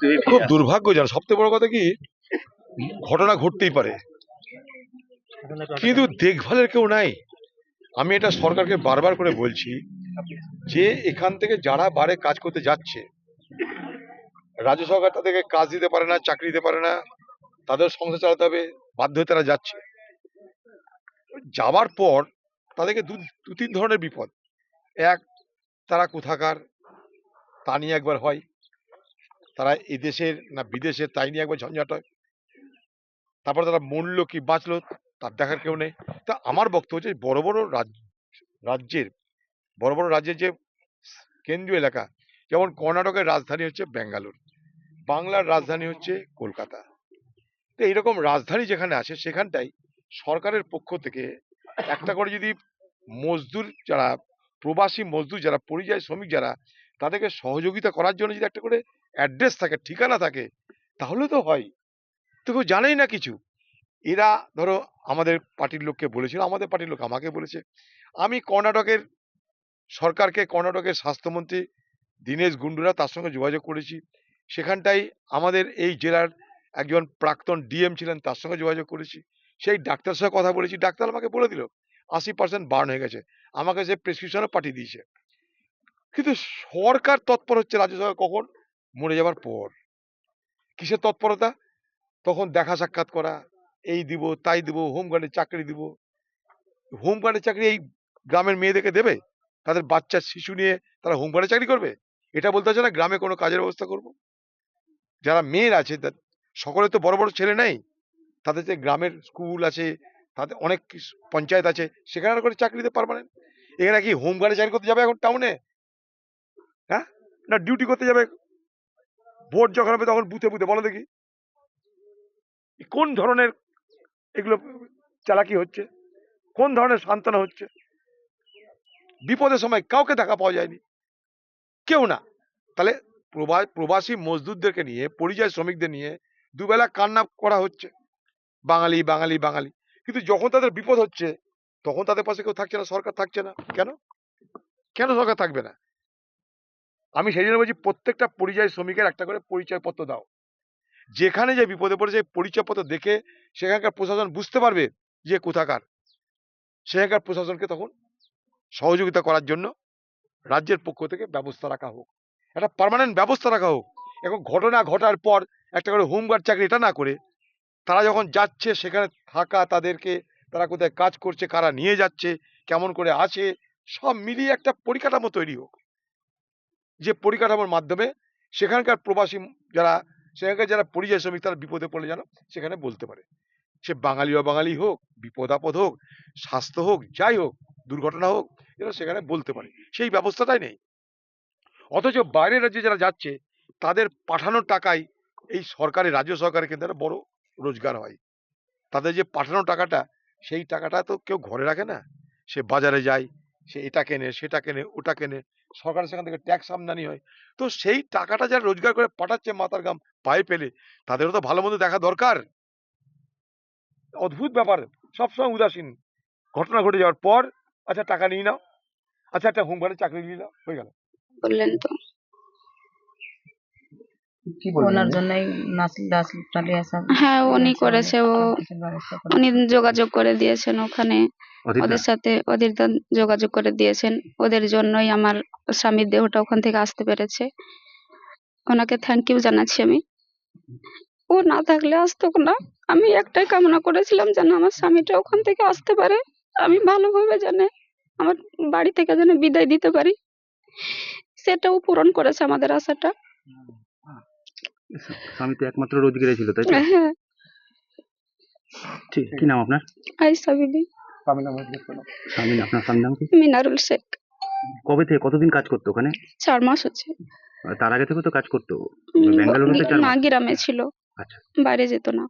হয়ে খুব দুর্ভাগ্যজনক। সবথেকে বড় কথা কি ঘটনা ঘটতেই পারে। কিন্তু দেখভালের কেউ নাই। আমি এটা সরকারকে বারবার করে বলছি যে এখান থেকে যারা বারে কাজ করতে যাচ্ছে রাজ্য সরকার তাদেরকে কাজ দিতে পারে না চাকরি দিতে পারে না তাদের সংসার চালাতে হবে বাধ্য হয়ে তারা যাচ্ছে। যাওয়ার পর তাদেরকে দু দু তিন ধরনের বিপদ। এক তারা কোথাকার তা নিয়ে একবার হয়। তারা এই দেশের না বিদেশের তাই নিয়ে একবার ঝঞ্ঝাট হয় তারপর তারা মূল্য কি বাঁচলো তার দেখার কেউ নেই। তা আমার বক্তব্য হচ্ছে বড় বড় রাজ- রাজ্যের, বড় বড় রাজ্যের যে কেন্দ্রীয় এলাকা যেমন কর্ণাটকের রাজধানী হচ্ছে ব্যাঙ্গালোর, বাংলার রাজধানী হচ্ছে কলকাতা। তো এইরকম রাজধানী যেখানে আছে সেখানটাই সরকারের পক্ষ থেকে একটা করে যদি মজদুর যারা, প্রবাসী মজদুর যারা, পরিযায়ী শ্রমিক যারা তাদেরকে সহযোগিতা করার জন্য যদি একটা করে অ্যাড্রেস থাকে, ঠিকানা থাকে, তাহলে তো হয়। তো কেউ জানেই না কিছু। এরা, ধরো, আমাদের পার্টির লোককে বলেছিল, আমাদের পার্টির লোক আমাকে বলেছে, আমি কর্ণাটকের সরকারকে, কর্ণাটকের স্বাস্থ্যমন্ত্রী দীনেশ গুন্ডুরা তার সঙ্গে যোগাযোগ করেছি। সেখানটাই আমাদের এই জেলার একজন প্রাক্তন ডিএম ছিলেন, তার সঙ্গে যোগাযোগ করেছি। সেই ডাক্তার সঙ্গে কথা বলেছি। ডাক্তার আমাকে বলে দিল, আশি পার্সেন্ট বার্ন হয়ে গেছে। আমাকে সে প্রেসক্রিপশনও পাঠিয়ে দিয়েছে। কিন্তু সরকার তৎপর হচ্ছে রাজ্য সরকার কখন? মরে যাবার পর। কিসের তৎপরতা? তখন দেখা সাক্ষাৎ করা, এই দিব, তাই দিব, হোমগার্ডের চাকরি দিব। হোমগার্ডের চাকরি এই গ্রামের মেয়েদেরকে দেবে? তাদের বাচ্চা, শিশু নিয়ে তারা হোমগার্ডের চাকরি করবে? এটা বলতে হচ্ছে না গ্রামে কোনো কাজের ব্যবস্থা করব? যারা মেয়ের আছে সকলে তো বড় বড় ছেলে নেই। তাদের যে গ্রামের স্কুল আছে, তাদের অনেক পঞ্চায়েত আছে, সেখানে করে চাকরি দিতে পারবে না এখানে কি হোমগার্ডে চাকরি করতে যাবে এখন টাউনে না ডিউটি করতে যাবে। ভোট যখন হবে তখন বুথে বুথে, বলো দেখি। কোন ধরনের এগুলো চালাকি হচ্ছে? কোন ধরনের সান্ত্বনা হচ্ছে? বিপদের সময় কাউকে দেখা পাওয়া যায়নি। কেউ না। তাহলে প্রবা- প্রবাসী মজদুরদেরকে নিয়ে, পরিযায়ী শ্রমিকদের নিয়ে দুবেলা কান্না করা হচ্ছে। বাঙালি বাঙালি বাঙালি। কিন্তু যখন তাদের বিপদ হচ্ছে, তখন তাদের পাশে কেউ থাকছে না, সরকার থাকছে না। কেন? কেন সরকার থাকবে না? আমি সেই জন্য বলছি, প্রত্যেকটা পরিযায়ী শ্রমিকের একটা করে পরিচয়পত্র দাও। যেখানে যে বিপদে পড়েছে পরিচয়পত্র দেখে সেখানকার প্রশাসন বুঝতে পারবে যে কোথাকার। সেখানকার প্রশাসনকে তখন সহযোগিতা করার জন্য রাজ্যের পক্ষ থেকে ব্যবস্থা রাখা হোক। একটা পার্মানেন্ট ব্যবস্থা রাখা হোক। এখন ঘটনা ঘটার পর একটা করে হোমগার্ড চাকরি এটা না করে, তারা যখন যাচ্ছে, সেখানে থাকা তাদেরকে, তারা কোথায় কাজ করছে, কারা নিয়ে যাচ্ছে, কেমন করে আছে, সব মিলিয়ে একটা পরিকাঠামো তৈরি হোক। যে পরিকাঠামোর মাধ্যমে সেখানকার প্রবাসী যারা, সেখানকার যারা পরিযায়ী শ্রমিক তারা বিপদে পড়লে যেন সেখানে বলতে পারে। সে বাঙালি অবাঙালি হোক বিপদ আপদ হোক, স্বাস্থ্য হোক, যাই হোক, দুর্ঘটনা হোক যেন সেখানে বলতে পারে। সেই ব্যবস্থাটাই নেই। অথচ বাইরের রাজ্যে যারা যাচ্ছে, তাদের পাঠানোর টাকায় এই সরকারি রাজ্য সরকারের কিন্তু একটা বড় রোজগার হয়। তাদের যে পাঠানো টাকাটা, সেই টাকাটা তো কেউ ঘরে রাখে না। সে বাজারে যায়, সে এটা কেনে, সেটা কেনে, ওটা কেনে সরকার সেখান থেকে ট্যাক্স আমদানি হয়। তো সেই টাকাটা যারা রোজগার করে পাঠাচ্ছে মাথার গাম পায়ে পেলে তাদেরও তো ভালো মন্দ দেখা দরকার। অদ্ভুত ব্যাপার। সবসময় উদাসীন। ঘটনা ঘটে যাওয়ার পর আচ্ছা টাকা নিয়ে নাও। আচ্ছা একটা হোমগার্ডের চাকরি নিয়ে নাও। হয়ে গেল। বললেন তো। ওনার জন্যই নাচ ডাস চালিয়ে আসা। হ্যাঁ উনি করেছে। ও? উনি যোগাযোগ করে দিয়েছেন ওখানে। ওদের সাথে ওদের যোগাযোগ করে দিয়েছেন। ওদের জন্যই আমার স্বামীর দেহটা ওখান থেকে আসতে পেরেছে। ওনাকে থ্যাংক ইউ জানাচ্ছি আমি। ও না থাকলে আসতো না। আমি একটাই কামনা করেছিলাম যেন আমার স্বামীটা ওখান থেকে আসতে পারে। আমি ভালোভাবে জানে আমার বাড়ি থেকে যেন বিদায় দিতে পারি। সেটাও পূরণ করেছে আমাদের আশাটা। স্বামী তো একমাত্র রোজগারে ছিল তাই হ্যাঁ। ঠিক কি নাম আপনার? আইসা বিবি। স্বামী আপনার স্বামীর নাম কি? মিনারুল শেখ। কবে থেকে কতদিন কাজ করতো ওখানে? চার মাস হচ্ছে। তার আগে থেকে তো কাজ করতো। ব্যাঙ্গালোরে তো চার না গ্রামে ছিল। আচ্ছা। বাইরে যেত না।